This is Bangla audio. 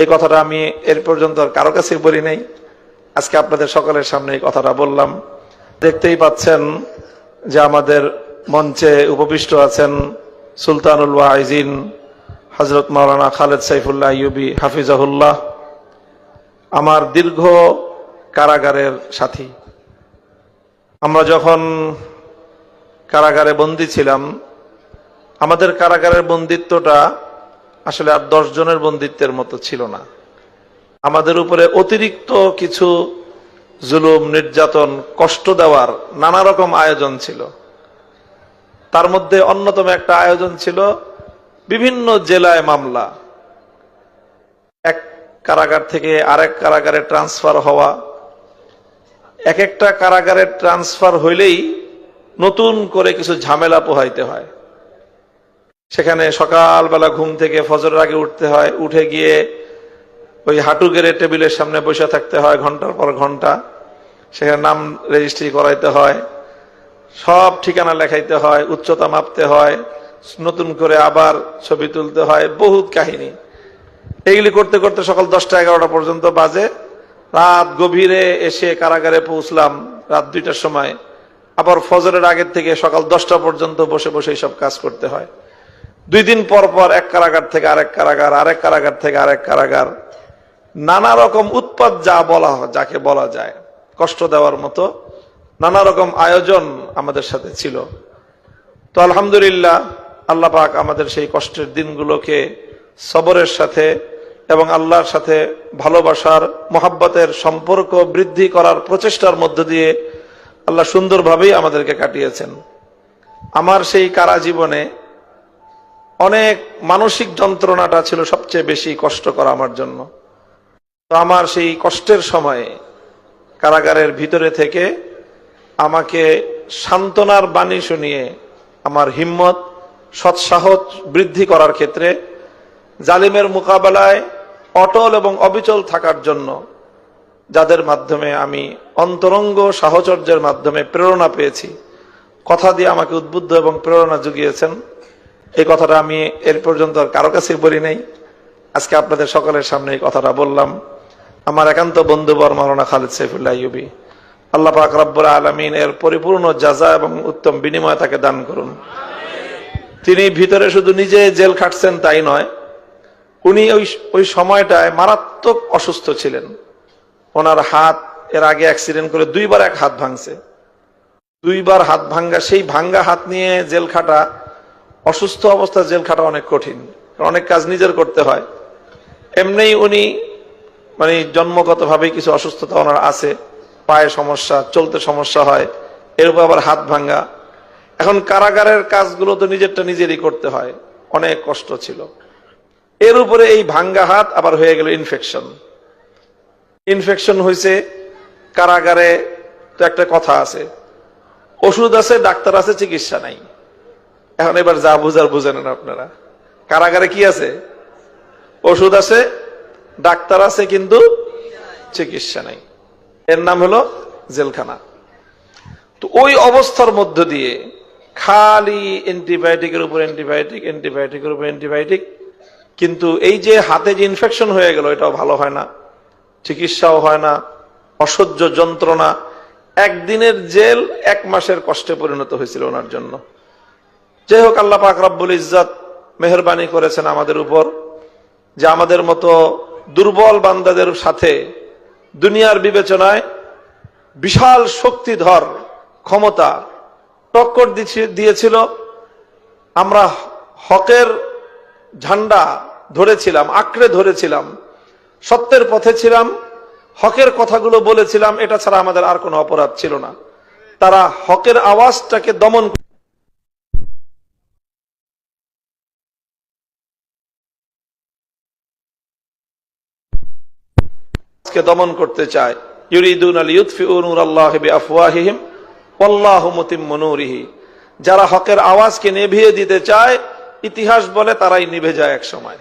এই কথাটা আমি এর পর্যন্ত আর কারও কাছে বলি নাই। আজকে আপনাদের সকলের সামনে এই কথাটা বললাম। দেখতেই পাচ্ছেন যে আমাদের মঞ্চে উপবিষ্ট আছেন সুলতানুল ওয়াইজিন হজরত মাওলানা খালেদ সাইফুল্লাহ ইউবি হাফিজাহুল্লাহ, আমার দীর্ঘ কারাগারের সাথী। আমরা যখন কারাগারে বন্দী ছিলাম, আমাদের কারাগারের বন্দিত্বটা আসলে আর দশ জনের বন্দিত্বের মতো ছিল না। আমাদের উপরে অতিরিক্ত কিছু জুলুম, নির্যাতন, কষ্ট দেওয়ার নানা রকম আয়োজন ছিল। তার মধ্যে অন্যতম একটা আয়োজন ছিল বিভিন্ন জেলায় মামলা। এক কারাগার থেকে আরেক কারাগারে ট্রান্সফার হওয়া। এক একটা কারাগারে ট্রান্সফার হইলেই নতুন করে কিছু ঝামেলা পোহাইতে হয়। সেখানে সকালবেলা ঘুম থেকে ফজরের আগে উঠতে হয়, উঠে গিয়ে ওই হাঁটু গেড়ে টেবিলের সামনে বসে থাকতে হয় ঘণ্টার পর ঘণ্টা। সেখানে নাম রেজিস্ট্রি করাইতে হয়, সব ঠিকানা লেখাইতে হয়, উচ্চতা মাপতে হয়, নতুন করে আবার ছবি তুলতে হয়, বহুত কাহিনী। এইগুলি করতে করতে সকাল দশটা এগারোটা পর্যন্ত বাজে। রাত গভীরে এসে কারাগারে পৌঁছলাম, রাত দুইটার সময়। আবার ফজরের আগের থেকে সকাল দশটা পর্যন্ত বসে বসে সব কাজ করতে হয়। দুই দিন পর পর এক কারাগার থেকে আরেক কারাগার আরেক কারাগার থেকে আরেক কারাগার। নানা রকম উৎপাদ যা বলা হয়, যাকে বলা যায়, কষ্ট দেওয়ার মতো নানা রকম আয়োজন আমাদের সাথে ছিল। তো আলহামদুলিল্লাহ, আল্লাহ পাক আমাদের সেই কষ্টের দিনগুলোকে সবরের সাথে এবং আল্লাহর সাথে ভালোবাসার, মোহাব্বতের সম্পর্ক বৃদ্ধি করার প্রচেষ্টার মধ্য দিয়ে আল্লাহ সুন্দরভাবেই আমাদেরকে কাটিয়েছেন। আমার সেই কারা জীবনে অনেক মানসিক যন্ত্রণাটা ছিল সবচেয়ে বেশি কষ্ট করা আমার জন্য। তো আমার সেই কষ্টের সময়ে কারাগারের ভিতরে থেকে আমাকে সান্ত্বনার বাণী শুনিয়ে আমার হিম্মত, সৎসাহস বৃদ্ধি করার ক্ষেত্রে জালিমের মোকাবেলায় অটল এবং অবিচল থাকার জন্য যাদের মাধ্যমে আমি অন্তরঙ্গ সাহচর্যের মাধ্যমে প্রেরণা পেয়েছি, কথা দিয়ে আমাকে উদ্বুদ্ধ এবং প্রেরণা জুগিয়েছেন এই কথাটা আমি এর পর্যন্ত কারও কাছে বলি নাই। আজকে আপনাদের সকলের সামনে এই কথাটা বললাম। আমার একান্ত বন্ধু বর্মারণা খালিদ সাইফুল্লাহ ইউবি আল্লাহ পাক রব্বুল আলমিন এর পরিপূর্ণ যাজা এবং উত্তম বিনিময় তাকে দান করুন। তিনি ভিতরে শুধু নিজে জেল খাটছেন তাই নয়, উনি ওই ওই সময়টায় মারাত্মক অসুস্থ ছিলেন। ওনার হাত এর আগে অ্যাক্সিডেন্ট করে দুইবার এক হাত ভাঙছে। দুইবার হাত ভাঙ্গা, সেই ভাঙ্গা হাত নিয়ে জেল খাটা অসুস্থ অবস্থা জেল খাটা অনেক কঠিন অনেক কাজ নিজের করতে হয়। এমনি উনি মানে জন্মগতভাবেই কিছু অসুস্থতা ওনার আছে, পায়ে সমস্যা, চলতে সমস্যা হয়, এর উপর আবার হাত ভাঙ্গা। এখন কারাগারের কাজগুলো তো নিজেরটা নিজেরই করতে হয়, অনেক কষ্ট ছিল। এর উপরে এই ভাঙ্গা হাত আবার হয়ে গেল ইনফেকশন ইনফেকশন হয়েছে কারাগারে, তো একটা কথা আছে, ওষুধ আছে, ডাক্তার আছে, চিকিৎসা নাই। এখন এবার যা বুঝার বুঝে নেন আপনারা। কারাগারে কি আছে? ওষুধ আছে, ডাক্তার আছে, কিন্তু চিকিৎসা নাই। এর নাম হলো জেলখানা। তো ওই অবস্থার মধ্য দিয়ে খালি অ্যান্টিবায়োটিকের উপর অ্যান্টিবায়োটিক, অ্যান্টিবায়োটিকের উপর অ্যান্টিবায়োটিক, কিন্তু এই যে হাতে যে ইনফেকশন হয়ে গেল, এটাও ভালো হয় না, চিকিৎসাও হয় না, অসহ্য যন্ত্রণা। একদিনের জেল এক মাসের কষ্টে পরিণত হয়েছিল ওনার জন্য। যাই হোক আল্লাহ পাক রব্বুল ইজ্জত মেহরবানি করেছেন আমাদের উপর যে আমাদের মতো দুর্বল বান্দাদের সাথে দুনিয়ার বিবেচনায় বিশাল শক্তিধর ক্ষমতা টক্কর দিয়েছিল। আমরা হকের ঝান্ডা ধরেছিলাম, আঁকড়ে ধরেছিলাম, সত্যের পথে ছিলাম, হকের কথাগুলো বলেছিলাম, এটা ছাড়া আমাদের আর কোনো অপরাধ ছিল না। তারা হকের আওয়াজটাকে দমন কে দমন করতে চায়। আল্লাহ নূরিহি। যারা হকের আওয়াজকে নেভিয়ে দিতে চায়, ইতিহাস বলে তারাই নিভে যায় এক সময়